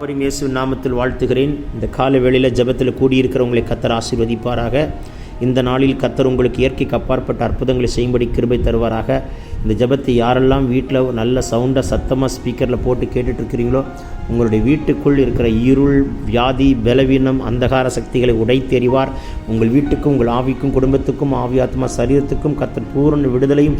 அவரையும் இயேசு நாமத்தில் வாழ்த்துகிறேன். இந்த கால வேளையில் ஜெபத்தில் கூடியிருக்கிறவங்களை கத்தர் ஆசீர்வதிப்பாராக. இந்த நாளில் கத்தர் உங்களுக்கு இயற்கைக்கு அப்பாற்பட்ட அற்புதங்களை செய்யும்படி கிருபை தருவாராக. இந்த ஜெபத்தை யாரெல்லாம் வீட்டில் நல்ல சவுண்டாக சத்தமாக ஸ்பீக்கரில் போட்டு கேட்டுட்ருக்கிறீங்களோ உங்களுடைய வீட்டுக்குள் இருக்கிற இருள் வியாதி பலவீனம் அந்தகார சக்திகளை உடைத்தெறிவார். உங்கள் வீட்டுக்கும் உங்கள் ஆவிக்கும் குடும்பத்துக்கும் ஆவி ஆத்மா சரீரத்துக்கும் கத்தர் பூரண விடுதலையும்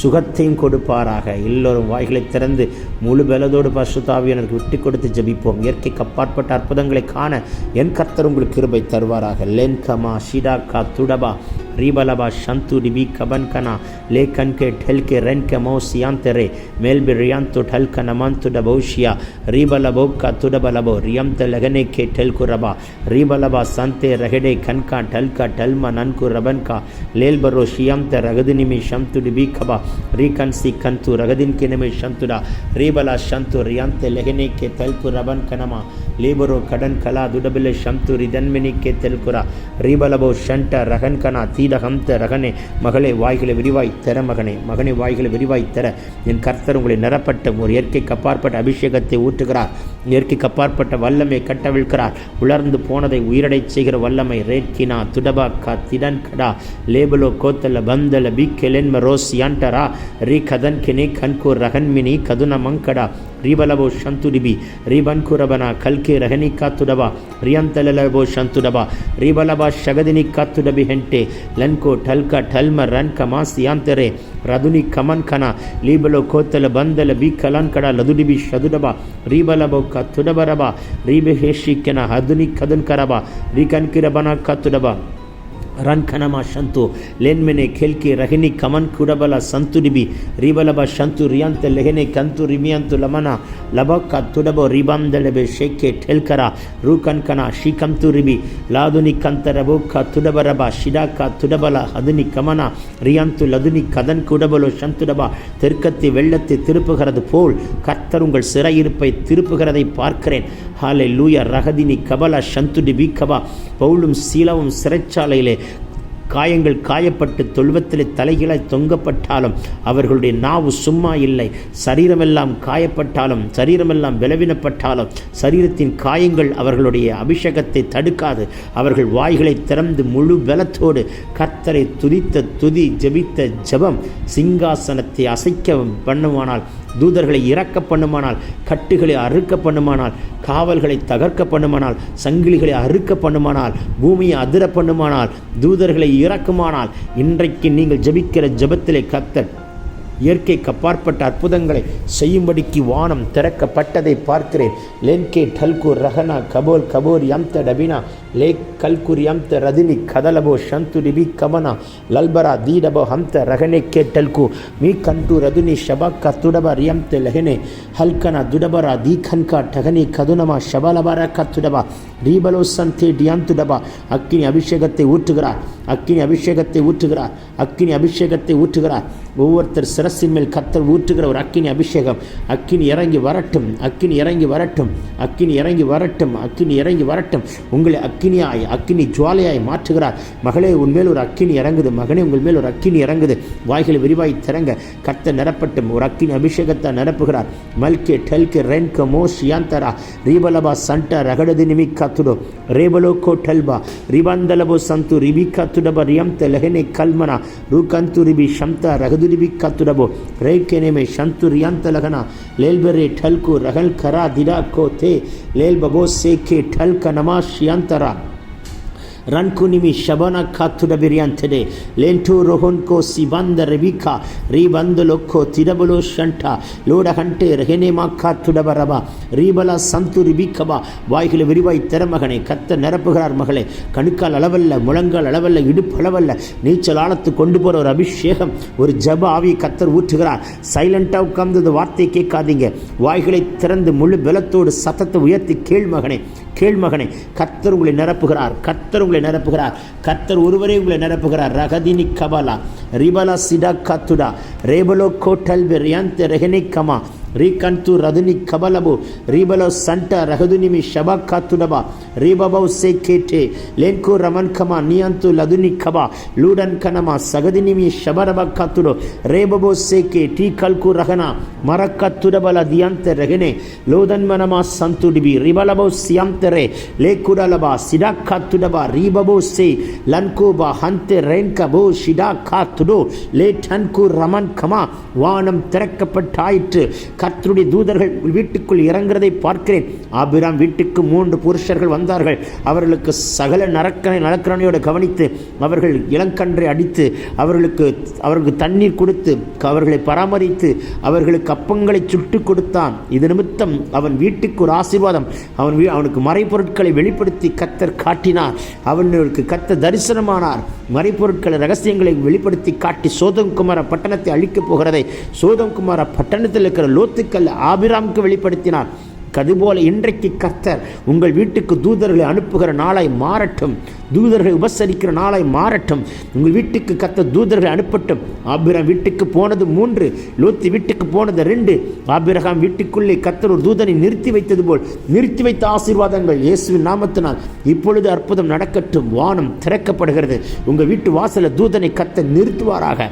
சுகத்தையும் கொடுப்பாராக. எல்லோரும் வாய்களை திறந்து முழு பலதோடு பசுத்தாவி எனக்கு விட்டு கொடுத்து ஜெபிப்போம். இயற்கைக்கு அப்பாற்பட்ட அற்புதங்களை காண என் கர்த்தர் உங்களுக்கு கிருபை தருவாராக. லென்கமா ஷிடாக்கா துடபா रीबलाबा शंतु डिबी कबन कना लेखन के ठल के रन के मोसियान तेरे मेल बिरियान तो ठल का नमन तो डबोशिया रीबलबो का तो डबलबो रियम तो लगने के ठल को रबा रीबलबा संते रगड़े खन का ठल का ठल मनन को रबन का लेल बरो शियम ते रगदिनी में शंतु डिबी खबा रिकन सी कंतु रगदिन के नमे शंतुडा रीबला शंतु रियम ते लगने के तल को रबन कनमा लेबरो कडन कला दुडबले शंतु रिदन मिनी के तल कुरा रीबलबो शंट रगन कना சீதகம் த ரகனே மகளே வாய்களை விரிவாய் தர மகனே. மகனே வாய்களை விரிவாய் தர. என் கர்த்தர் உங்களை நிறப்பட்ட ஒரு இயற்கை அப்பாற்பட்ட அபிஷேகத்தை ஊற்றுகிறார். இயற்கை கப்பாற்பட்ட வல்லமை கட்டவிழ்கிறார் உலர்ந்து போனதை உயிரடைச் செய்கிற வல்லமை ரேட்கினா துடபாக்கா திடன்கடா லேபலோ கோத்தல பந்தல பி கெலென்ம ரோஸ் யான்டரா ரீ கதன் கினி கன்கூர் ரகன்மினி கதுன மங்கடா. ரீபலபோ சந்துடிபி. ரீபன் குரபனா கல்கே ரஹனி காத்துடபா ரியந்தலபோ சந்துடபா. ரீபலபா ஷகதினி காத்துடபி ஹென்டே. ಲನ್ಕೋ ಠಲ್ಕ ಠಲ್ಮ ರನ್ ಮಾಸ್ ಯಾಂತರೆ ರದುನಿ ಕಮನ್ ಖನ ಲೀಬಲೋ ಕೋತ್ತಲ ಬಂದಲ ಬಿ ಕಲನ್ ಕಡ ಲದುಡಿ ಬಿ ಶದುಡಬ ರೀಬಲಬ ಕತ್ತುಡಬರಬ ರೀಬೆ ಹೇಶಿ ಕೆನ ಹದುನಿ ಕದನ್ ಕರಬ ರೀ ಕನ್ಕಿರಬನ ಕತ್ತುಡಬ ರನ್ಖನಮ ಶಂತು ಲೆನ್ಮೆನೆ ಖೆಲ್ಕಿ ರಹಿನಿ ಕಮನ್ ಕುಡಬಲ ಸಂತುಡಿಬಿ ರಿಬಲಬ ಶಂತು ರಿಯಂತ ಲೆಹನೆ ಕಂತು ರಿಮಿಯಂತು ಲಮನ ಲಬಕ್ಕ ತುಡಬೋ ರಿಬಂದಳಬೆ ಶೆಕ್ಕೆ ಠೆಲ್ಕರ ರೂಕನ್ಕನ ಶ್ರೀಕಂತು ರಿಬಿ ಲಾದುನಿ ಕಂತರಬೋ ಕ ತುಡಬರಬ ಶಿಡಾಕ ತುಡಬಲ ಹದುನಿ கமனா ரியாந்து லதுனி கதன் குடபலோ சந்துடபா தெற்கத்தை வெள்ளத்தை திருப்புகிறது போல் கர்த்தர் உங்கள் சிறையிருப்பை திருப்புகிறதை பார்க்கிறேன் ஹாலே லூயா ரகதினி கபலா சந்துடி பீக்கபா பவுலும் சீலவும் சிறைச்சாலையிலே காயங்கள் காயப்பட்டு தொல்வத்திலே தலைகளாய் தொங்கப்பட்டாலும் அவர்களுடைய நாவு சும்மா இல்லை. சரீரமெல்லாம் காயப்பட்டாலும் சரீரமெல்லாம் விளவினப்பட்டாலும் சரீரத்தின் காயங்கள் அவர்களுடைய அபிஷேகத்தை தடுக்காது. அவர்கள் வாய்களை திறந்து முழு பலத்தோடு கத்தரை துதித்த துதி ஜெபித்த ஜெபம் சிங்காசனத்தை அசைக்க பண்ணுவானால் தூதர்களை இறக்க பண்ணுமானால் கட்டுகளை அறுக்க பண்ணுமானால் காவல்களை தகர்க்க பண்ணுமானால் சங்கிலிகளை அறுக்க பண்ணுமானால் பூமியை அதிர பண்ணுமானால் தூதர்களை இறக்குமானால் இன்றைக்கு நீங்கள் ஜெபிக்கிற ஜெபத்திலே கத்தர் இயற்கைக்கு அப்பாற்பட்ட அற்புதங்களை செய்யும்படிக்கு வானம் திறக்கப்பட்டதை பார்க்கிறேன். லென்கே டல்கூர் ரஹனா கபோல் கபோர் யம்த டபினா. லேக் கல்குர் யம்த ரதினி கதலபோ ஷந்து டிபி கமனா. லல்பரா தீடபோ ஹம்த ரகனே கே டல்கு. மீ கண்டு ரதுனி ஷபாக்கா துடபர் யம்த லெஹனே. ஹல்கனா துடபரா தீ கன்கா டகனி கதுனமா ஷபலபர கத்துடபா ரீபலோ சந்தே டியாந்துடபா அக்கினி அபிஷேகத்தை ஊற்றுகிறார். அக்கினி அபிஷேகத்தை ஊற்றுகிறார். அக்கினி அபிஷேகத்தை ஊற்றுகிறார். ஒவ்வொருத்தர் சிரசின் மேல் கத்தர் ஊற்றுகிற ஒரு அக்கினி அபிஷேகம். அக்கினி இறங்கி வரட்டும் அக்கினி இறங்கி வரட்டும் அக்கினி இறங்கி வரட்டும் அக்கினி இறங்கி வரட்டும். உங்களை அக்கினியாய் அக்கினி ஜுவாலையாய் மாற்றுகிறார். மகளே உன்மேல் ஒரு அக்கினி இறங்குது. மகனே உங்கள் மேல் ஒரு அக்கினி இறங்குது. வாய்களை விரிவாய் திறங்க கத்த நிரப்பட்டும். ஒரு அக்கினி அபிஷேகத்தை நிரப்புகிறார். மல்கே டெல்கே ரென்க மோஸ் யாந்தரா ரீபலபா சண்டா ரகடதி நிமி கத்துடோ ரேபலோகோ டெல்பா ரிபாந்தலபோ சந்து ரிபி கத்துடப ரியம் தெலஹெனே கல்மனா ரூ கந்து ரிபி ஷம்தா ரகது ரிபி கத்துட પ્રભુ રૈકેને મે શંતુર્યંત લગના લેલબરે ઠલકુ રહલ ખરા દિરા કો તે લેલ બબો સેખે ઠલક નમા શ્યંતરા rankunimi shabana kathuda biryantede lento rohonko sibanda rebika. Ribando lokko tirabolo shanta. Loda hante rehenema kathuda baraba. Ribala santu ribikaba வாய்களை விரிவாய் திறமகனை கத்த நிரப்புகிறார் மகளே கணுக்கால் அளவல்ல முழங்கால் அளவல்ல இடுப்பு அளவல்ல நீச்சல் ஆழத்து கொண்டு போகிற ஒரு அபிஷேகம் ஒரு ஜப ஆவி கத்தர் ஊற்றுகிறார் சைலண்ட்டாக உட்கார்ந்து வார்த்தை கேட்காதீங்க வாய்களை திறந்து முழு பலத்தோடு சத்தத்தை உயர்த்தி கேள் மகனே கேள்மகனை கத்தர் உங்களை நிரப்புகிறார் கத்தர் உங்களை நிரப்புகிறார் கத்தர் ஒருவரே உங்களை நிரப்புகிறார். ரகதினி கபலா ரிபலா சிடா கத்துடா ரேபலோ கோட்டல் வெறியாந்த கமா. రీకంతు రధుని కబలబు రీబలో సంట రహదునిమి షబా కాతుడబా రీబబౌ సే కేటే లేన్కు రమన్ కమ నియంతు లధుని కబా లూడన్ కనమ సగదినిమి షబరబ కాతుడు రేబబో సేకే టీ కల్కు రహన మరకత్తుడబల దియంత రగనే లోదన్ మనమ సంతుడిబి రిబలబో సియంతరే లేకుడలబా సిడా కాతుడబా రీబబో సే లన్కోబా హంతే రేన్ కబో షిడా కాతుడు லேட்டன்கு ரமன் கமா வானம் திறக்கப்பட்டாயிற்று கர்த்தருடைய தூதர்கள் வீட்டுக்குள் இறங்குறதை பார்க்கிறேன். ஆபிராம் வீட்டுக்கு மூன்று புருஷர்கள் வந்தார்கள். அவர்களுக்கு சகல நரக்கனை நலக்கரணையோடு கவனித்து அவர்கள் இளங்கன்றை அடித்து அவர்களுக்கு அவர்களுக்கு தண்ணீர் கொடுத்து அவர்களை பராமரித்து அவர்களுக்கு அப்பங்களை சுட்டு கொடுத்தான். இது நிமித்தம் அவன் வீட்டுக்கு ஒரு ஆசீர்வாதம். அவன் வீ- அவனுக்கு மறைப்பொருட்களை வெளிப்படுத்தி கத்தர் காட்டினார். அவனுக்கு கத்த தரிசனமானார். மறைப்பொருட்களை ரகசியங்களை வெளிப்படுத்தி காட்டி சோதம்குமார பட்டணத்தை அழிக்கப் போகிறதை சோதம்குமார பட்டணத்தில் இருக்கிற சொத்துக்கள் ஆபிராமுக்கு வெளிப்படுத்தினார். அதுபோல இன்றைக்கு கர்த்தர் உங்கள் வீட்டுக்கு தூதர்களை அனுப்புகிற நாளாய் மாறட்டும். தூதர்களை உபசரிக்கிற நாளாய் மாறட்டும். உங்கள் வீட்டுக்கு கத்த தூதர்களை அனுப்பட்டும். ஆபிரகாம் வீட்டுக்கு போனது மூன்று லோத்தி வீட்டுக்கு போனது ரெண்டு. ஆபிரகாம் வீட்டுக்குள்ளே கர்த்தர் ஒரு தூதனை நிறுத்தி வைத்தது போல் நிறுத்தி வைத்த ஆசீர்வாதங்கள் இயேசுவின் நாமத்தினால் இப்பொழுது அற்புதம் நடக்கட்டும் வானம் திறக்கப்படுகிறது. உங்கள் வீட்டு வாசல தூதனை கத்த நிறுத்துவாராக.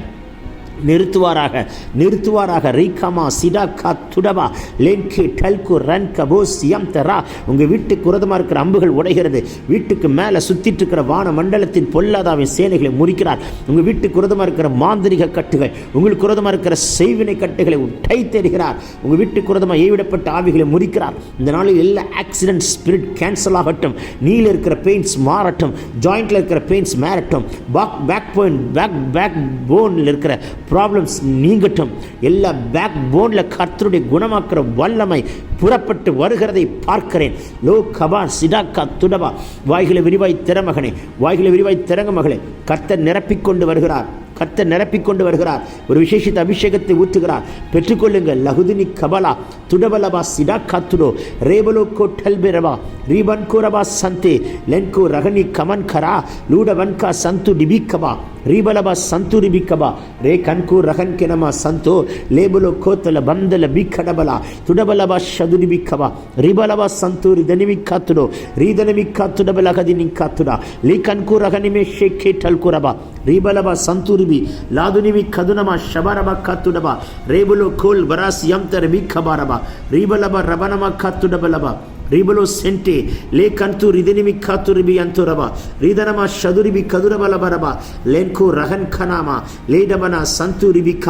நிறுத்துவாராக. நிறுத்துவாராக. ரீகாமா சிடாக்கா துடவா லென்கி டல்கு ரன் கபோஸ் எம் தரா உங்கள் வீட்டுக்கு உரதமாக இருக்கிற அம்புகள் உடைகிறது. வீட்டுக்கு மேலே சுற்றிட்டு இருக்கிற வான மண்டலத்தின் பொல்லாதாவின் சேனைகளை முறிக்கிறார். உங்கள் வீட்டுக்கு உரதமாக இருக்கிற மாந்திரிக கட்டுகள் உங்களுக்கு உரதமாக இருக்கிற செய்வினை கட்டுகளை உடை தருகிறார் உங்கள் வீட்டுக்கு உரதமாக ஏவிடப்பட்ட ஆவிகளை முறிக்கிறார். இந்த நாளில் எல்லா ஆக்சிடென்ட் ஸ்பிரிட் கேன்சல் ஆகட்டும். நீல இருக்கிற பெயின்ஸ் மாறட்டும். ஜாயிண்டில் இருக்கிற பெயின்ஸ் மாறட்டும். Back back point back back போனில் இருக்கிற ப்ராப்ளம்ஸ் நீங்கட்டும். எல்லா பேக் போனில் கர்த்தருடைய குணமாக்குற வல்லமை புறப்பட்டு வருகிறதை பார்க்கிறேன். லோ கபா சிடாக்கா துடபா. வாய்களை விரிவாய் திறமகனே வாய்களை விரிவாய் திறங்க மகளே. கர்த்தர் நிரப்பிக்கொண்டு வருகிறார். கர்த்தர் நிரப்பிக்கொண்டு வருகிறார். ஒரு விசேஷித்த அபிஷேகத்தை ஊற்றுகிறார். பெற்றுக்கொள்ளுங்கள். லகுதினி கபலா. துடபலபா சிடா காத்துடோ ரேபலோ கோட்டல் பெரபா ரீபன் கூரபா சந்தே. லென்கோ ரகனி கமன் கரா லூடவன்கா சந்து டிபிகபா ರೀಬಲಬ ಸಂತು ರಿಬಿಕ್ಕಬ ರೇ ಕನ್ಕು ರಹನ್ ಕೆನಮ ಸಂತೋ ಲೇಬುಲು ಕೋತಲ ಬಂದಲ ಬಿಕ್ಕಡಬಲ ತುಡಬಲಬ ಶದುರಿ ಬಿಕ್ಕಬ ರಿಬಲಬ ಸಂತು ರಿದನಿಮಿ ಕಾತುಡು ರೀದನಿಮಿ ಕಾತುಡಬಲ ಕದಿನಿ ಕಾತುಡ ಲೀ ಕನ್ಕು ರಹನಿಮೆ ಶೇಖೆ ಟಲ್ಕುರಬ ರೀಬಲಬ ಸಂತುರಿಬಿ ಲಾದುನಿಮಿ ಕದುನಮ ಶಬರಬ ಕಾತುಡಬ ರೇಬುಲು ಕೋಲ್ ಬರಾಸ್ ಯಂತರ ಬಿಕ್ಕಬಾರಬ ರೀಬಲಬ ರಬನಮ ಕಾತುಡಬಲಬ రీబలో సెంటే లే కంతు రిదినిమి ఖాతురిబి అంతురబ రీధనమ షదురిబి కదురబలబరబ లెన్కు రహన్ ఖనామ లేడబన సంతురిబిక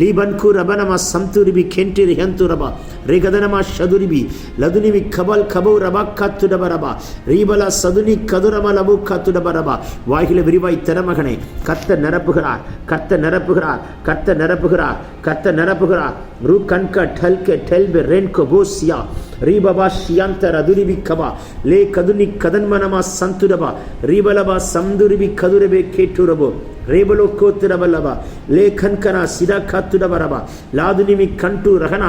లీబన్కు రబనమ సంతురిబి కెంటి రిహంతురబ రేగదనమ షదురిబి లదునిమి కబల్ కబౌ రబ కత్తుడబரபா ரீபல சதுனி கதுரமலவு கத்துடபரபா வாயில விரிவாய் திறமகனே கத்த நிரப்புகிறார் கத்த நிரப்புகிறார் கத்த நிரப்புகிறார் கத்த நிரப்புகிறார் ரூ கண்க டல்கே டெல்பெ ரென்கோ போசியா ரீபபா ஷியாந்தர துரிபிக்கபா லே கதுனி கதன்மனமா சந்துரபா ரீபலபா சந்துரிபி கதுரபே கேட்டுரபோ ರೇಬಲೋ ಕೋತಿರಬಲ್ಲವ ಲೇಖನ್ಕನ ಸಿದಾ ಕತ್ತುಡಬರಬ ಲಾದುನಿಮಿ ಕಂಟು ರಹನ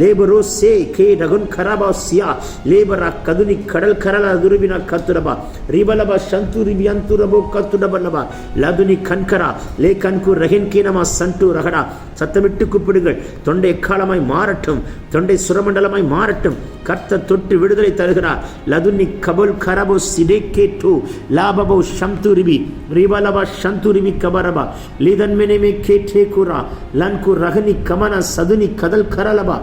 ಲೇಬರೋ ಸೇ ಕೇ ರಗುನ್ ಖರಾಬ ಸಿಯಾ ಲೇಬರ ಕದುನಿ ಕಡಲ್ ಕರಲ ದುರುಬಿನ ಕತ್ತುರಬ ರಿಬಲಬ ಶಂತು ರಿಬಿ ಅಂತುರಬೋ ಕತ್ತುಡಬಲ್ಲವ லாதுனி கண்கரா லே கண்கு ரஹின் கீனமா சண்டு ரகடா சத்தமிட்டு கூப்பிடுங்கள் தொண்டை எக்காலமாய் மாறட்டும் தொண்டை சுரமண்டலமாய் மாறட்டும் கர்த்த தொட்டு விடுதலை தருகிறார். லதுனி கபுல் கரபோ சிடேக்கே டூ லாபபோ ஷம்துரிபி ரிபலபா ஷந்துரிபி கபரபா லிதன்மெனமே கேட்டே குரா லன்கு ரகனி கமன சதுனி கதல் கரலபா.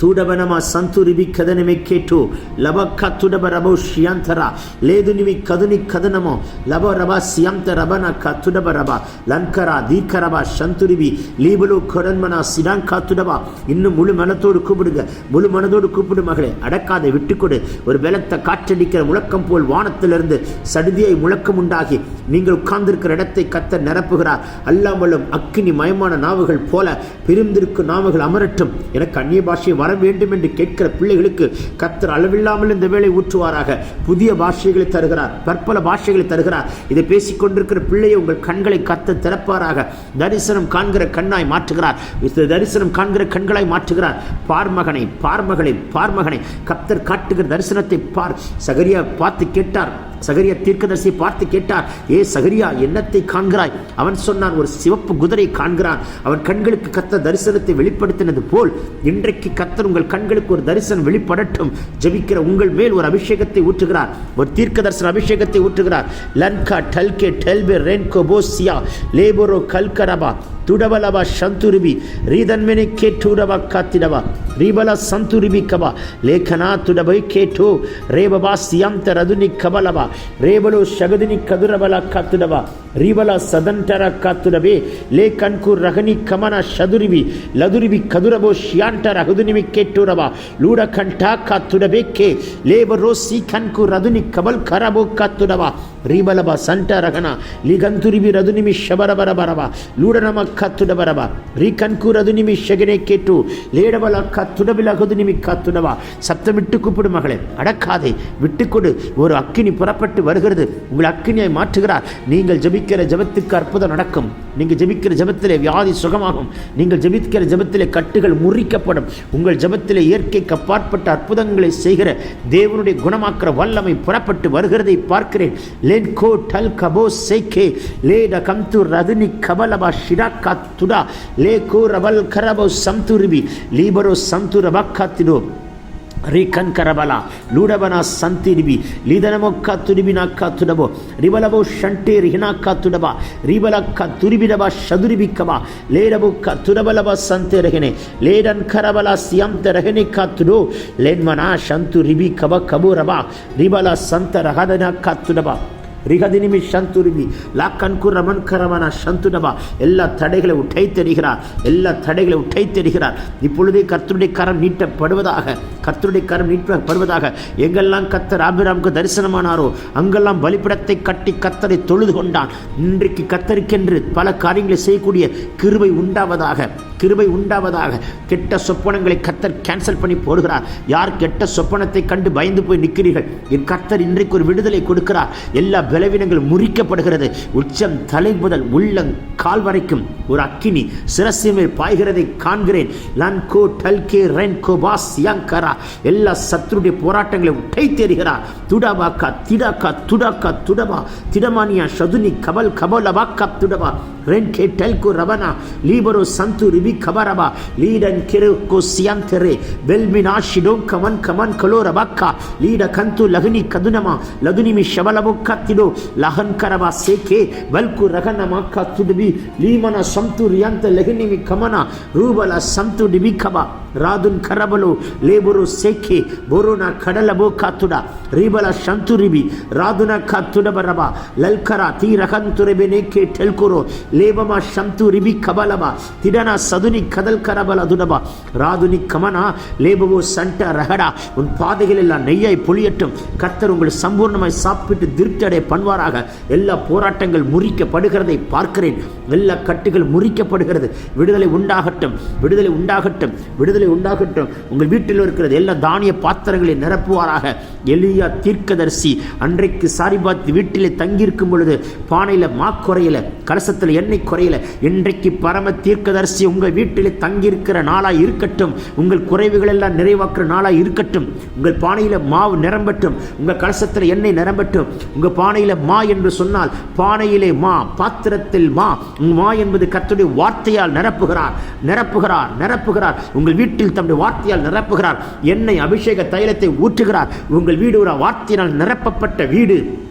ತೂಡಬನಮ ಸಂತುರಿಬಿ ಕದನಮೆ ಕೇಟು ಲಬಕ್ಕ ತುಡಬ ರಬೋ ಶಿಯಾಂತರ ಲೇದು ನಿಮಿ ಕದುನಿ ಕದನಮೋ ಲಬ ರಬ ಸಿಯಾಂತ ರಬನ ಕ ತುಡಬ ರಬ ಲಂಕರ ದೀಕರಬ சந்துருவி லீபலு கொடன்மனா சிடாங்கா துடபா இன்னும் முழு மனத்தோடு கூப்பிடுங்க முழு மனதோடு கூப்பிடு மகளே அடக்காதை விட்டுக்கொடு ஒரு பலத்த காற்றடிக்கிற முழக்கம் போல் வானத்திலிருந்து சடுதியை முழக்கம் உண்டாகி நீங்கள் உட்கார்ந்திருக்கிற இடத்தை கத்த நிரப்புகிறார் அல்லாமலும் அக்கினி மயமான நாவுகள் போல பிரிந்திருக்கும் நாவுகள் அமரட்டும் எனக்கு அந்நிய பாஷை வர வேண்டும் என்று கேட்கிற பிள்ளைகளுக்கு கத்தர் அளவில்லாமல் இந்த வேலை ஊற்றுவாராக. புதிய பாஷைகளை தருகிறார் பற்பல பாஷைகளை தருகிறார். இதை பேசிக்கொண்டிருக்கிற பிள்ளையை உங்கள் கண்களை கத்த திறப்பாராக. தரிசனம் காண்கிற கண்ணாய் மாற்றுகிறார். தரிசனம் காண்கிற கண்களாய் மாற்றுகிறார். பார்மகனை பார்மகளை பார்மகனை கத்தர் காட்டுகிற தரிசனத்தை பார். சகரியா பார்த்து கேட்டார். சகரியா தீர்க்கதரிசி பார்த்து கேட்டார் ஏ சகரியா என்னத்தை காண்கிறாய்? அவன் சொன்னான் ஒரு சிவப்பு குதிரை காண்கிறான். அவன் கண்களுக்கு கத்த தரிசனத்தை வெளிப்படுத்தினது போல் இன்றைக்கு கத்தர் உங்கள் கண்களுக்கு ஒரு தரிசனம் வெளிப்படட்டும். ஜெபிக்கிற உங்கள் மேல் ஒரு அபிஷேகத்தை ஊற்றுகிறார். ஒரு தீர்க்க தரிசன அபிஷேகத்தை ஊற்றுகிறார். லன்கா டல்கே டெல்பே ரென்கோ போசியா லேபோரோ கல்கரபா ತುಡಬಲವ ಶಂತುರಿಬಿ ರೀದನ್ಮೆನೆ ಕೇಟೂರವ ಕಾತಿಡವ ರೀಬಲ ಸಂತುರಿಬಿ ಕಬ ಲೇಖನ ತುಡಬೈ ಕೇಟು ರೇಬಬ ಸಿಯಾಂತ ರದುನಿ ಕಬಲವ ರೇಬಲು ಶಗದಿನಿ ಕದುರಬಲ ಕಾತುಡವ ರೀಬಲ ಸದಂಟರ ಕಾತುಡಬೆ ಲೇಖನ್ಕು ರಗನಿ ಕಮನ ಶದುರಿಬಿ ಲದುರಿಬಿ ಕದುರಬೋ ಶಿಯಾಂಟ ರಹುದುನಿಮಿ ಕೇಟೂರವ ಲೂಡ ಕಂಠ ಕಾತುಡಬೇಕೆ ಲೇಬರೋ ಸಿ ಕನ್ಕು ರದುನಿ ಕಬಲ್ ಕರಬೋ ಕಾತುಡವ ರೀಬಲಬ ಸಂಟ ರಗನ ಲಿಗಂತುರಿಬಿ ರದುನಿಮಿ ಶಬರಬರ ಬರವ ಲೂಡನಮ ಕತ್ತುಡಬರವ ರೀ ಕನ್ಕು ರದುನಿಮಿ ಶಗನೆ ಕೇಟು லேடபல கத்துடபில அகுதுனிமி காத்துடவா சப்தமிட்டு கூப்பிடு மகளே அடக்காதே விட்டுக்கொடு ஒரு அக்கினி புறப்பட்டு வருகிறது உங்கள் அக்கினியை மாற்றுகிறார் நீங்கள் ஜெபிக்கிற ஜெபத்துக்கு அற்புதம் நடக்கும் நீங்கள் ஜெபிக்கிற ஜெபத்திலே வியாதி சுகமாகும் நீங்கள் ஜெபிக்கிற ஜெபத்திலே கட்டுகள் முறிக்கப்படும் உங்கள் ஜெபத்திலே இயற்கைக்கு அப்பாற்பட்ட அற்புதங்களை செய்கிற தேவனுடைய குணமாக்குற வல்லமை புறப்பட்டு வருகிறதை பார்க்கிறேன் லேன் கோ டல் கபோ சேகே லேட கம்து ரதுனி கபலபா ஷிராக்கா துடா லே கோ ரபல் கரபோ சம்துருபி லீபரோ சம்துரபா காத்திடோ ರಿಕನ್ ಕರಬಲ ಲೂಡಬನ ಸಂತಿರಿಬಿ ಲಿದನಮೊಕ್ಕ ತುರಿಬಿನಕ್ಕ ತುಡಬೋ ರಿಬಲಬೋ ಶಂಟೆ ರಿಹಿನಕ್ಕ ತುಡಬ ರಿಬಲಕ್ಕ ತುರಿಬಿಡಬ ಶದುರಿಬಿಕ್ಕಬ ಲೇಡಬುಕ್ಕ ತುಡಬಲಬ ಸಂತೆ ರಹನೆ ಲೇಡನ್ ಕರಬಲ ಸಿಯಂತ ರಹನೆ ಕತ್ತುಡು ಲೇನ್ಮನ ಶಂತು ರಿಬಿ ಕಬ ಕಬು ರಬ ರಿಬಲ ಸಂತ ರಹದನಕ್ಕ ತುಡಬ ரிகதினிமி சந்துருவி லாக்கன்கு ரமன் கரவன சந்துடபா எல்லா தடைகளை உடைத்தெறிகிறார். எல்லா தடைகளை உடைத்தெறிகிறார். இப்பொழுதே கர்த்தருடைய கரம் நீட்டப்படுவதாக கர்த்தருடைய கரம் நீட்டப்படுவதாக எங்கெல்லாம் கத்தர் ஆபிராமுக்கு தரிசனமானாரோ அங்கெல்லாம் பலிப்பிடத்தை கட்டி கத்தரை தொழுது கொண்டான். இன்றைக்கு கத்தருக்கென்று பல காரியங்களை செய்யக்கூடிய கிருபை உண்டாவதாக கிருபை உண்டாவதாக கெட்ட சொப்பனங்களை கத்தர் கேன்சல் பண்ணி போடுகிறார். யார் கெட்ட சொப்பனத்தை கண்டு பயந்து போய் நிற்கிறீர்கள்? என் கத்தர் இன்றைக்கு ஒரு விடுதலை கொடுக்கிறார். எல்லா பலவீனங்களும் முறிக்கப்படுகிறது. உச்சம் தலை முதல் உள்ளங் கால் வரைக்கும் ஒரு அக்கினி சிரசியமே பாய்கிறதை காண்கிறேன். லன்கோ டல்கே ரென்கோ பாஸ் யாங்கரா தருகிறார் எல்லா சத்துருடைய போராட்டங்களை உட்டை தேறுகிறார் துடபாக்கா திடாக்கா துடாக்கா துடபா திடமானியா ஷதுனி கபல் கபலபாக்கா துடபா ரென்கே டெல்கு ரபனா லீபரோ சந்து ரிபி கபரபா லீடன் கிரகு சியந்தரே வெல்மினா ஷிடோ கமன் கமன் கலோ ரபக்கா லீட கந்து லகுனி கதுனமா. லதுனிமி ஷபலமு கத்திடோ லஹன் கரபா சேகே. வல்கு ரகனமா கத்துடுபி லீமன சந்து ரியந்த லகுனிமி கமனா. ரூபல சந்து டிபி கபா. ராதுன் கரபலோ லேபுரு ಲೇಬುರು ಸೇಕೆ ಬೋರುನ ಕಡಲಬೋ ಕಾತುಡ ರೀಬಲ ಶಂತುರಿಬಿ ರಾದುನ ಕಾತುಡ ಬರಬ ಲಲ್ಕರ ತೀ ರಹಂತುರೆಬೆ ನೇಕೆ ಟೆಲ್ಕುರು ಲೇಬಮ ಶಂತು ರಿಬಿ ಕಬಲಬ திடன சதுனி கதல் கரபல துடபா ராதுனி கமனா லேபவோ சண்ட ரகடா உன் பாதைகள் எல்லாம் நெய்யாய் பொழியட்டும் கர்த்தர் உங்களை சம்பூர்ணமாய் சாப்பிட்டு திருப்தியடைய பண்ணுவாராக எல்லா போராட்டங்கள் முறிக்கப்படுகிறதை பார்க்கிறேன் எல்லா கட்டுகள் முறிக்கப்படுகிறது விடுதலை உண்டாகட்டும் விடுதலை உண்டாகட்டும் விடுதலை உண்டாகட்டும் உங்கள் வீட்டில் இருக்கிறது எல்லா தானிய பாத்திரங்களை நிரப்புவாராக. எளியா தீர்க்கதரிசி அன்றைக்கு சாரிபாத் வீட்டிலே தங்கியிருக்கும் பொழுது பானையில் மா குறையில கலசத்தில் எண்ணெய் குறையில. இன்றைக்கு பரம தீர்க்கதரிசி உங்கள் வீட்டிலே தங்கியிருக்கிற நாளாக இருக்கட்டும். உங்கள் குறைவுகள் எல்லாம் நிறைவாக்குற நாளாக இருக்கட்டும். உங்கள் பானையில் மாவு நிரம்பட்டும். உங்கள் கலசத்தில் எண்ணெய் நிரம்பட்டும். உங்கள் பானையில் மா என்று சொன்னால் பானையிலே மா பாத்திரத்தில் மா. உங்கள் மா என்பது கத்துடைய வார்த்தையால் நிரப்புகிறார். நிரப்புகிறார் நிரப்புகிறார். உங்கள் வீட்டில் தம்முடைய வார்த்தையால் நிரப்புகிறார். எண்ணெய் அபிஷேக தைலத்தை ஊற்றுகிறார். உங்கள் வீடு ஒரு வார்த்தையினால் நிரப்பப்பட்ட வீடு.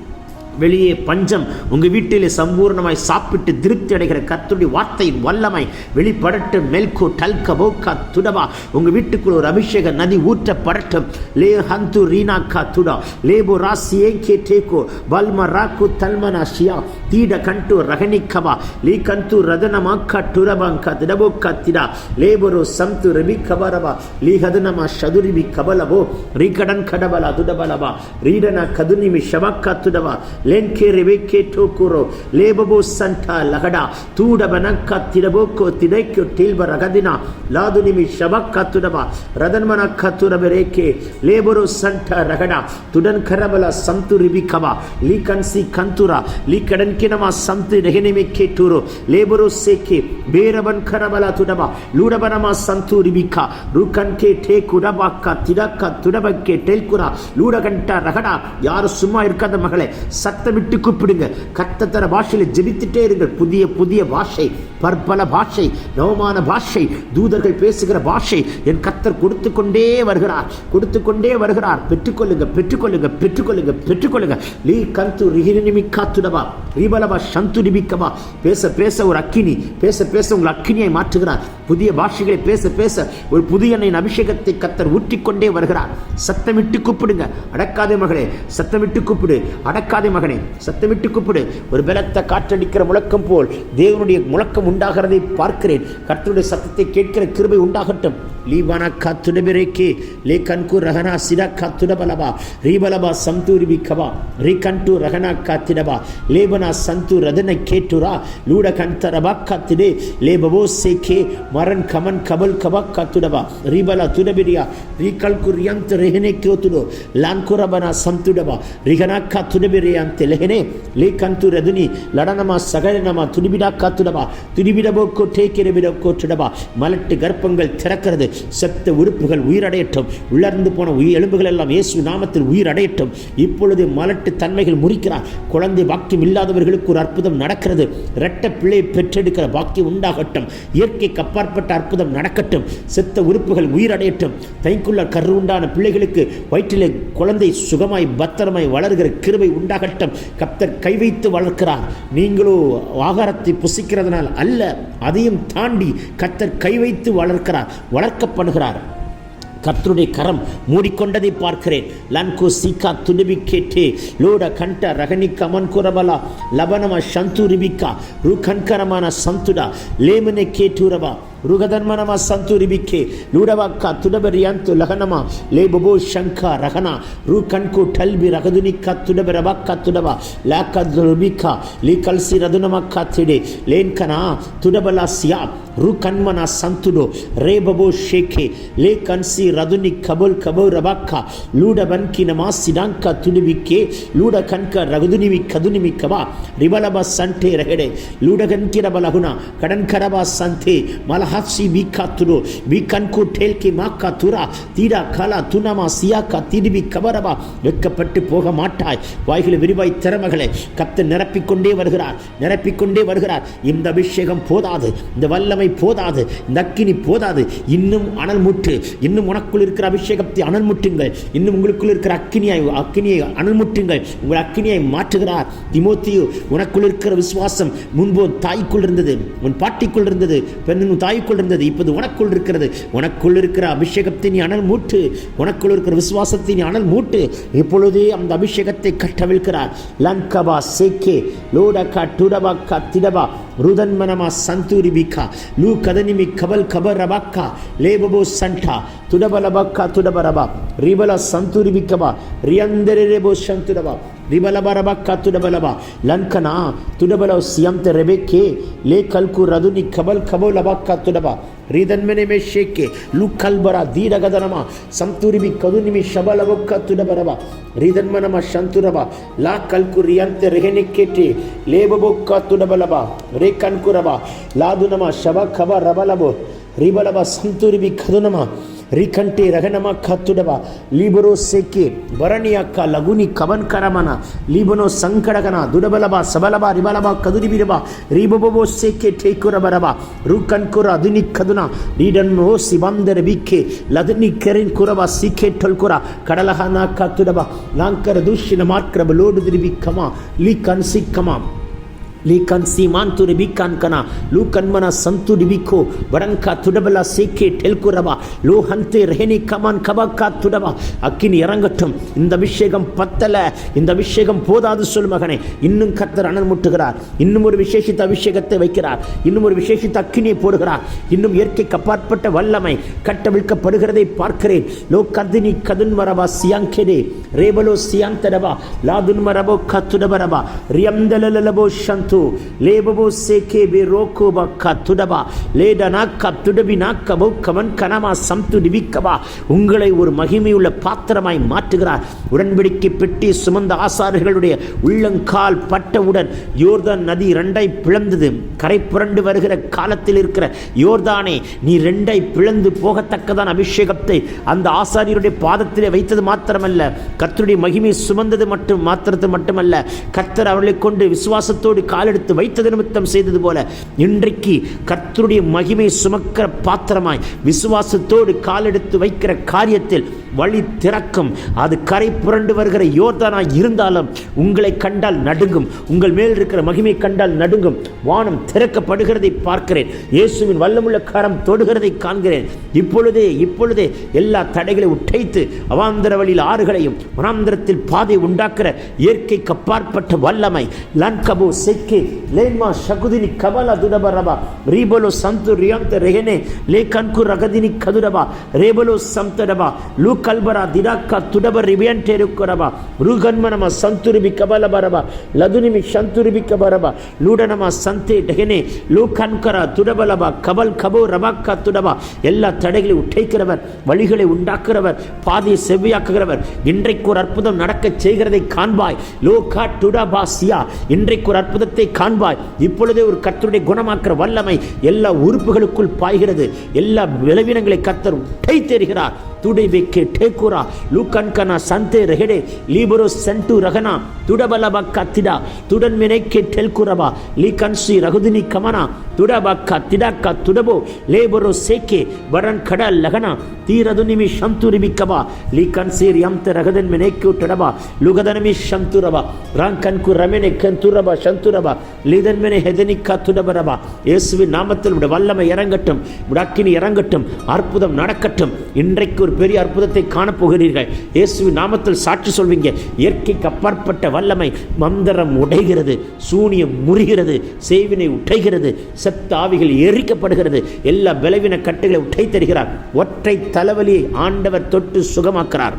வெளியே பஞ்சம். உங்கள் வீட்டிலே சம்பூர்ணமாய் சாப்பிட்டு திருப்தி அடைகிற கத்துடைய வார்த்தையின் வல்லமை வெளிப்படட்டு மெல்கோ டல்க போக்கா துடவா. உங்கள் வீட்டுக்குள்ள ஒரு அபிஷேக நதி ஊற்றப்படட்டும். லே ஹந்து ரீனா கா துடா. லே லேபோ ராசி ஏங்கே டேகோ வல்ம ராக்கு தல்மனா ஷியா தீட கண்டு ரகனிக்கவா லீ கந்து ரதனமா கா டுரபாங்கா திடபோக்கா திடா லே போரோ சந்து ரவி கபரவா லீ ஹதனமா சதுரிபி கபலவோ ரீ கடன் கடபலா துடபலவா ரீடனா கதுனிமி ஷவக்கா துடவா lenke rebeke tokoro lebobo santa lagada tuda banaka tidaboko tidekyo tilba ragadina ladunimi shabakka tudaba radan manaka turabereke leboro santa ragada tudan karabala samtu ribikaba likansi kantura likadan kinama samtu dehenime keturo leboro seke beraban karabala tudaba ludabanama santu ribika rukanke te kudabaka tidaka tudabake telkura லூடகண்ட ரகடா யாரும் சும்மா இருக்காத மகளே சத் சத்தமிட்டு கூப்பிடுங்க. கத்தத்தர பாஷையில ஜெபித்துட்டே இருங்கள். புதிய புதிய பாஷை பற்பல பாஷை நவமான பாஷை தூதர்கள் பேசுகிற பாஷை என் கத்தர் கொடுத்து கொண்டே வருகிறார். கொடுத்து கொண்டே வருகிறார். பெற்றுக்கொள்ளுங்க பெற்றுக்கொள்ளுங்க பெற்றுக்கொள்ளுங்க பெற்றுக்கொள்ளுங்க. லீ கந்து ரிகிரினிமிக்கா துடவா. ரீபலவா சந்து நிமிக்கவா பேச பேச ஒரு அக்கினி பேச பேச உங்கள் அக்கினியை மாற்றுகிறார். புதிய பாஷைகளை பேச பேச ஒரு புதிய எண்ணெயின் அபிஷேகத்தை கத்தர் ஊற்றிக்கொண்டே வருகிறார். சத்தமிட்டு கூப்பிடுங்க. அடக்காதே மகளே சத்தமிட்டு கூப்பிடு. அடக்காதே மகனே சத்தமிட்டு கூப்பிடு. ஒரு பலத்த காற்றடிக்கிற முழக்கம் போல் தேவனுடைய முழக்கம் உண்டாகிறதை பார்க்கிறேன். கர்த்தருடைய சத்தத்தை கேட்கிற கிருபை உண்டாகட்டும். லீபானா காத்துட பிரேக்கே லே கன்கு ரஹனா சிடா காத்துட பலபா ரீபலபா சந்தூரி பிக்கபா ரீ கண்டு ரஹனா காத்திடபா லேபனா சந்து ரதன கேட்டுரா லூட கண்டரபா காத்திடே லேபவோ சேகே மரன் கமன் கபல் கபா காத்துடபா ரீபலா துடபிரியா ரீ கல்கு ரியந்த் ரெஹனே கேத்துடோ லான்குரபனா சந்துடபா ரிகனா காத்துடபிரே அந்த லெஹனே லே கந்து ரதுனி லடனமா சகலனமா துடிபிடா காத்துடபா துடிபிடபோ கோட்டே கிரபிடோ கோட்டுடபா மலட்டு கர்ப்பங்கள் திறக்கிறது செத்த உறுப்புகள் உயிரடையட்டும். உலர்ந்து போன உயிர் எலும்புகள் எல்லாம் இயேசு நாமத்தில் உயிரடையட்டும். இப்பொழுது மலட்டு தன்மைகள் முறிக்கிறார். குழந்தை பாக்கியம் இல்லாதவர்களுக்கு ஒரு அற்புதம் நடக்கிறது. இரட்ட பிள்ளை பெற்றெடுக்கிற பாக்கியம் உண்டாகட்டும். இயற்கைக்கு அப்பாற்பட்ட அற்புதம் நடக்கட்டும். செத்த உறுப்புகள் உயிரடையட்டும். தைக்குள்ள கரு உண்டான பிள்ளைகளுக்கு வயிற்றிலே குழந்தை சுகமாய் பத்திரமாய் வளர்கிற கிருபை உண்டாகட்டும். கப்தர் கை வைத்து வளர்க்கிறார். நீங்களோ ஆகாரத்தை புசிக்கிறதுனால் அல்ல அதையும் தாண்டி கத்தர் கை வைத்து வளர்க்கிறார். வளர்க்கப்படுகிறார் கர்த்தருடைய கரம் மூடிக்கொண்டதை பார்க்கிறேன். லன்கோ சீகா துடுபி கேட்டே லோட கண்ட ரகனி கமன் குரபலா லபனம சந்து ரிபிக்கா ரு கண்கரமான சந்துடா லேமனை கேட்டூரவா ರುಗಧನ್ಮನಮ ಸಂತು ರಿಬಿಕ್ಕೆ ಲೂಡವಕ್ಕ ತುಡಬರಿಯಂತು ಲಹನಮ ಲೇ ಬಬೋ ಶಂಖ, ರಹನ ರು ಕಣ್ಕು ಟಲ್ಬಿ, ರಗದುನಿಕ್ಕ ತುಡಬರಬಕ್ಕ ತುಡಬ ಲಾಕ ರುಬಿಕ ಲೀ ಕಲ್ಸಿ ರದುನಮಕ್ಕ, ತಿಡೆ, ಲೇನ್ಕನ, ತುಡಬಲ ಸ್ಯಾ ರು ಕನ್ಮನ ಸಂತುಡು ರೇ ಬಬೋ ಶೇಖೆ ಲೇ ಕನ್ಸಿ ರದುನಿ ಕಬೋಲ್ ಕಬೋ ರಬಕ್ಕ ಲೂಡ ಬನ್ಕಿ ನಮ ಸಿಡಾಂಕ ತುಡಿಬಿಕ್ಕೆ ಲೂಡ ಕಣ್ಕ ರಗದುನಿಮಿ ಕದುನಿಮಿ ಕಬ ರಿಬಲಬ ಸಂಠೆ ರಹೆಡೆ ಲೂಡ ಗನ್ಕಿರ ಹುಣ ಕಡನ್ಕರಬ ಸಂತೆ ಮಲ ஹாசி மீக்கா துரு மீக்கன்கு டேல்கி மாக்கா துரா தீடா காலா துனமா சியாக்கா திடுபி கபரபா வெட்கப்பட்டு போக மாட்டாய். வாய்களை விரிவாய் திறமகளை கத்து நிரப்பிக்கொண்டே வருகிறார் நிரப்பிக்கொண்டே வருகிறார். இந்த அபிஷேகம் போதாது இந்த வல்லமை போதாது இந்த அக்கினி போதாது. இன்னும் அனல் முட்டு இன்னும் உனக்குள் இருக்கிற அபிஷேகத்தை அனல் முட்டுங்கள் இன்னும் உங்களுக்குள் இருக்கிற அக்கினியாய் அக்கினியை அனல் முட்டுங்கள் உங்கள் அக்கினியை மாற்றுகிறார். திமோத்தியு உனக்குள் இருக்கிற விசுவாசம் முன்போ தாய்க்குள் இருந்தது உன் பாட்டிக்குள் இருந்தது பெண்ணின் தாய் தாய்க்குள் இருந்தது இப்போது உனக்குள் இருக்கிறது உனக்குள் இருக்கிற அபிஷேகத்தின் அனல் மூட்டு உனக்குள் இருக்கிற விசுவாசத்தின் அனல் மூட்டு இப்பொழுதே அந்த அபிஷேகத்தை கட்டவிழ்கிறார் லங்கபா சேக்கே லோடகா டுடபா திடபா ருதன்மனமா சந்தூரி பிக்கா லூ கதனிமி கபல் கபர் ரபாக்கா லேபபோ Shanda துடபலபக்கா துடபரபா ரிபல சந்தூரி சந்தூரிபிக்கபா ரியந்தரேபோ சந்துடபா ribalaba tudabalaba lankana, tudabala siyamte rebeke le kalku raduni, kabal kabol abakka tudaba ರಿದನ್ಮನೆ May ಶೇಕೆ ಲು ಕಲ್ಬರ ದೀರಗದ ನಮ ಸಂತೂರಿಬಿ ಕದುನಿಮಿ ಶಬಲವಕ್ಕ ತುಡಬರವ ರಿದನ್ಮ ನಮ ಶಂತುರವ ಲಾ ಕಲ್ಕು ರಿಯಂತೆ ರೆಹೆನೆ ಕೆಟ್ಟಿ ಲೇಬಬೊಕ್ಕ ತುಡಬಲಬ ರೇ ಕಣ್ಕುರವ ಲಾದು ನಮ ಶವ ಖಬ ರಬಲಬೋ ರಿಬಲಬ ಸಂತೂರಿಬಿ ಕದು ನಮ ರಿಕಂಟೆ ರಗನಮಕ್ಕ ತುಡಬ ಲೀಬರೋ ಸೆಕೆ ಬರಣಿಯಕ್ಕ ಲಗುನಿ ಕವನ್ ಕರಮನ ಲೀಬನೋ ಸಂಕಡಗನ ದುಡಬಲಬ ಸಬಲಬ ರಿಬಲಬ ಕದುರಿ ಬಿರಬ ರೀಬಬೋ ಸೆಕೆ ಟೇಕುರ ಬರಬ ರುಕನ್ಕುರ ಅದುನಿ ಕದುನ ರೀಡನ್ನೋ ಸಿಬಂದರ ಬಿಕ್ಕೆ ಲದನಿ ಕೆರಿನ್ ಕುರಬ ಸಿಕೆ ಟೊಲ್ಕುರ ಕಡಲಹನ ಕತ್ತುಡಬ ಲಾಂಕರ ದೂಷಿನ ಮಾರ್ಕ್ರಬ ಲೋಡುದಿರಿ ಬಿಕ್ಕಮ ಲೀ લેખન સીમાન તુ રિબિકાન કના લુ કન્મના સંતુ ડિબિખો વડંકા துடபலா சீக்கே டெல்குரவா லோஹந்தே ரெஹனி கமான் கபக்கா துடவா அக்கினி இறங்கட்டும் இந்த அபிஷேகம் பத்தல இந்த அபிஷேகம் போதாது சொல் மகனே இன்னும் கத்தர் அனல் முட்டுகிறார் இன்னும் ஒரு விசேஷித்த அபிஷேகத்தை வைக்கிறார் இன்னும் ஒரு விசேஷித்த அக்கினியை போடுகிறார் இன்னும் இயற்கை கப்பாற்பட்ட வல்லமை கட்டவிழ்க்கப்படுகிறதை பார்க்கிறேன் லோ கதினி கதுன்மரபா சியாங்கெடே ரேபலோ சியாந்தரபா லாதுன்மரபோ கத்துடபரபா ரியம்தலலபோ சந்து லேபபோ சேகே பே ரோகோ பக்கா துடபா லேடனா கப் துடபி கபோ கவன் கனமா சம்து டிபிக்கபா உங்களை ஒரு மகிமையுள்ள பாத்திரமாய் மாற்றுகிறார் உடன்படிக்கை பெட்டி சுமந்த ஆசாரியர்களுடைய உள்ளங்கால் பட்டவுடன் யோர்தான் நதி ரெண்டை பிளந்தது கரை புரண்டு வருகிற காலத்தில் இருக்கிற யோர்தானே நீ ரெண்டை பிளந்து போகத்தக்கதான் அபிஷேகத்தை அந்த ஆசாரியருடைய பாதத்திலே வைத்தது மாத்திரமல்ல கர்த்தருடைய மகிமை சுமந்தது மட்டும் மாத்திரத்து மட்டுமல்ல கர்த்தர் அவர்களை கொண்டு விசுவாசத்தோடு காலெடுத்து வைத்தது நிமித்தம் செய்தது போல இன்றைக்கு கர்த்தருடைய மகிமை சுமக்கிற பாத்திரமாய் விசுவாசத்தோடு காலெடுத்து வைக்கிற காரியத்தில் வழி திறக்கும். அது கரை புரண்டு வருகிற யோர்தானாய் இருந்தாலும் உங்களை கண்டால் நடுங்கும். உங்கள் மேல் இருக்கிற மகிமை கண்டால் நடுங்கும். வானம் திறக்கப்படுகிறதை பார்க்கிறேன். இயேசுவின் வல்லமுள்ள கரம் தொடுகிறதை காண்கிறேன். இப்பொழுதே இப்பொழுதே எல்லா தடைகளை உட்டைத்து அவாந்திர வழியில் ஆறுகளையும் வனாந்திரத்தில் பாதை உண்டாக்குற இயற்கைக்கு அப்பாற்பட்ட வல்லமை. லன்கபோ செக்கி leke lenma shakudini kabala dudaba raba ribolo santu riamte rehene lekanku ragadini kadudaba rebolo samtadaba lu kalbara didakka tudaba ribiante rukoraba ruganmanama santuribi kabala baraba ladunimi shanturibi kabaraba ludanama sante dehene lu kankara tudabalaba kabal kabo rabakka tudaba எல்லா தடைகளை உட்டைக்கிறவர் வழிகளை உண்டாக்குறவர் பாதையை செவ்வியாக்குகிறவர் இன்றைக்கு ஒரு அற்புதம் நடக்கச் செய்கிறதை காண்பாய் லோகா டுடபாசியா இன்றைக்கு ஒரு அற்புதத்தை காண்பாய் இப்பொழுதே ஒரு கத்தருடைய குணமாக்குற வல்லமை எல்லா உறுப்புகளுக்குள் பாய்கிறது. எல்லா விளைவினங்களை கத்தர் உடை தெரிகிறார் துடை வெக்கே டேக்குரா லூக்கன்கனா சந்தே ரெஹெடே லீபரோ சென்டு ரகனா துடபலப கத்திடா துடன் மினைக்கே டெல்குரபா லீ கன்சி ரகுதினி கமனா துடபக்க திடக்க துடபோ லேபரோ சேக்கே வரன் கட லகனா தீரதுனிமி ಶಂತುರಿಬಿಕ್ಕಬ ಲೀ ಕನ್ಸೀರ್ ಯಂತ ರಗದನ್ ಮೆನೆಕ್ಕು ಟಡಬ ಲುಗದನಮಿ ಶಂತುರಬ ರಾಂಕನ್ಕು ರಮೆನೆ ಕಂತುರಬ ಶಂತುರಬ லீதன் மெனே ஹெதனிக்கா துடபரபா இயேசுவின் நாமத்தில் உடைய வல்லமை இறங்கட்டும் உடக்கினி இறங்கட்டும் அற்புதம் நடக்கட்டும் இன்றைக்கு ஒரு பெரிய அற்புதத்தை காணப்போகிறீர்கள். இயேசுவின் நாமத்தில் சாட்சி சொல்வீங்க. இயற்கைக்கு அப்பாற்பட்ட வல்லமை மந்திரம் உடைகிறது. சூனியம் முறிகிறது. செய்வினை உடைகிறது. செத்த ஆவிகள் எரிக்கப்படுகிறது. எல்லா பலவீன கட்டுகளை உடை தருகிறார் ஒற்றை தலைவலியை ஆண்டவர் தொட்டு சுகமாக்குறார்.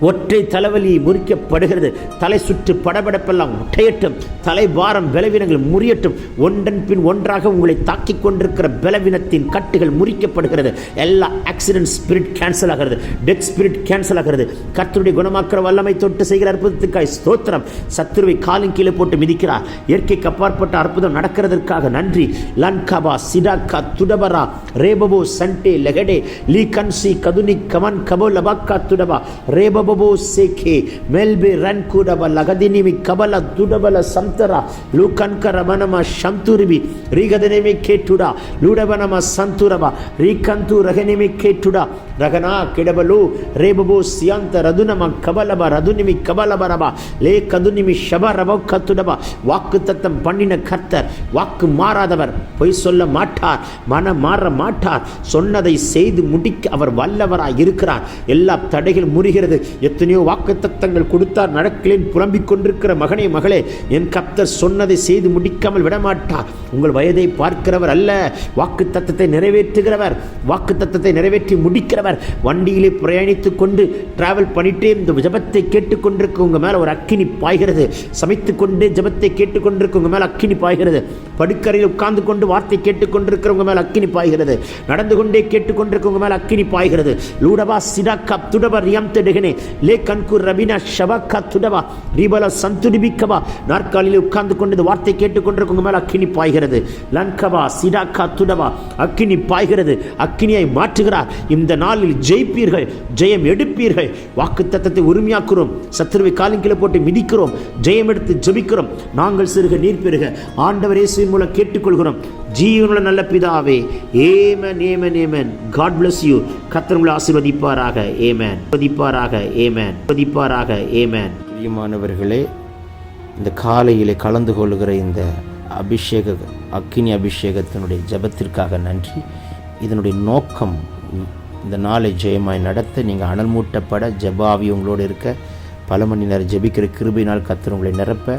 ஒற்றை தலைவலி முறிக்கப்படுகிறது. தலை சுற்று படபடப்பெல்லாம் உடையட்டும் தலை பாரம் பலவீனங்கள் முறியட்டும். ஒன்றன் பின் ஒன்றாக உங்களை தாக்கிக் கொண்டிருக்கிற பலவீனத்தின் கட்டுகள் முறிக்கப்படுகிறது. எல்லா ஆக்சிடென்ட் ஸ்பிரிட் கேன்சல் ஆகிறது. டெத் ஸ்பிரிட் கேன்சல் ஆகிறது. கர்த்தருடைய குணமாக்குற வல்லமை தொட்டு செய்கிற அற்புதத்துக்காய் ஸ்தோத்திரம். சத்துருவை காலின் கீழே போட்டு மிதிக்கிறார். இயற்கைக்கு அப்பாற்பட்ட அற்புதம் நடக்கிறதற்காக நன்றி. லன்கபா சிடாக்கா துடபரா ரேபபோ சண்டே லெகடே லீ கன்சி கதுனி கமன் கபோ லபாக்கா துடபா ரேபபோ ಸೇಖೆ ಮೆಲ್ಬೆ ರನ್ ಕೂಡಬ ಲಗದಿನಿಮಿ ಕಬಲ ದುಡಬಲ ಸಂತರ ಲೂಕನ್ಕರ ಮನಮ ಶಂತುರಿಬಿ ರೀಗದನೆಮಿ ಕೇಟುಡ ಲೂಡಬನಮ ಸಂತುರಬ ರೀಕಂತು ರಗನಿಮಿ ಕೇಟುಡ ರಗನಾ ಕೆಡಬಲು ರೇಬಬು ಸಿಯಾಂತ ರದುನಮ கபலப ரதுனிமி கபலபரபா லே கதுனிமி ஷப ரப கத்துடபா வாக்கு தத்தம் பண்ணின கர்த்தர் வாக்கு மாறாதவர் பொய் சொல்ல மாட்டார் மனம் மாற மாட்டார் சொன்னதை செய்து முடிக்க அவர் வல்லவராய் இருக்கிறார் எல்லா தடைகள் முறிகிறது எத்தனையோ வாக்கு தத்தங்கள் கொடுத்தார் நடக்கலேன் புலம்பிக் கொண்டிருக்கிற மகனே மகளே என் கப்தர் சொன்னதை செய்து முடிக்காமல் விடமாட்டார் உங்கள் வயதை பார்க்கிறவர் அல்ல வாக்கு தத்தத்தை நிறைவேற்றுகிறவர் வாக்கு தத்தத்தை நிறைவேற்றி முடிக்கிறவர். வண்டியிலே பிரயாணித்துக் கொண்டு டிராவல் பண்ணிட்டே இந்த ஜபத்தை கேட்டுக்கொண்டிருக்க உங்க மேல ஒரு அக்கினி பாய்கிறது. சமைத்து கொண்டே ஜபத்தை கேட்டுக்கொண்டிருக்க உங்க மேல அக்கினி பாய்கிறது. படுக்கரையில் உட்கார்ந்து கொண்டு வார்த்தை கேட்டுக்கொண்டிருக்கிறவங்க மேல அக்கினி பாய்கிறது. நடந்து கொண்டே கேட்டுக்கொண்டிருக்கவங்க மேல அக்கினி பாய்கிறது. லூடபா சிடாக்கா துடபர் ரியம் தெடுகனே லே கண்கூர் ரபினா ஷபக்கா துடவா ரீபல சந்துடிபிக்கவா நாற்காலியில் உட்கார்ந்து கொண்டது வார்த்தை கேட்டுக்கொண்டிருக்கும் மேல் அக்கினி பாய்கிறது லன்கவா சிடாக்கா துடவா அக்கினி பாய்கிறது அக்கினியை மாற்றுகிறார் இந்த நாளில் ஜெயிப்பீர்கள் ஜெயம் எடுப்பீர்கள் வாக்கு தத்தத்தை உரிமையாக்குறோம் சத்துருவை காலங்கில போட்டு மிதிக்கிறோம் ஜெயம் எடுத்து ஜெபிக்கிறோம் நாங்கள் சிறுக நீர் பெருக ஆண்டவர் இயேசுவின் மூலம் கேட்டுக்கொள்கிறோம் ஜீவனுள்ள நல்ல பிதாவே amen amen amen. God bless you கத்தனுங்களை ஆசிர்வதிப்பாராக ஆசீர்வதிப்பாராக. ஏமேன் பதிப்பாராக ஏமேன் பதிப்பாராக ஏமேன் பிரியமானவர்களே இந்த காலையிலே கலந்து கொள்கிற இந்த அபிஷேக அக்கினி அபிஷேகத்தினுடைய ஜெபத்திற்காக நன்றி. இதனுடைய நோக்கம் இந்த நாளை ஜெயமாய் நடத்த நீங்கள் அனல் மூட்டப்பட ஜபாவி உங்களோடு இருக்க பல மணி நேரம் ஜெபிக்கிற கிருபினால் கத்திர உங்களை நிரப்ப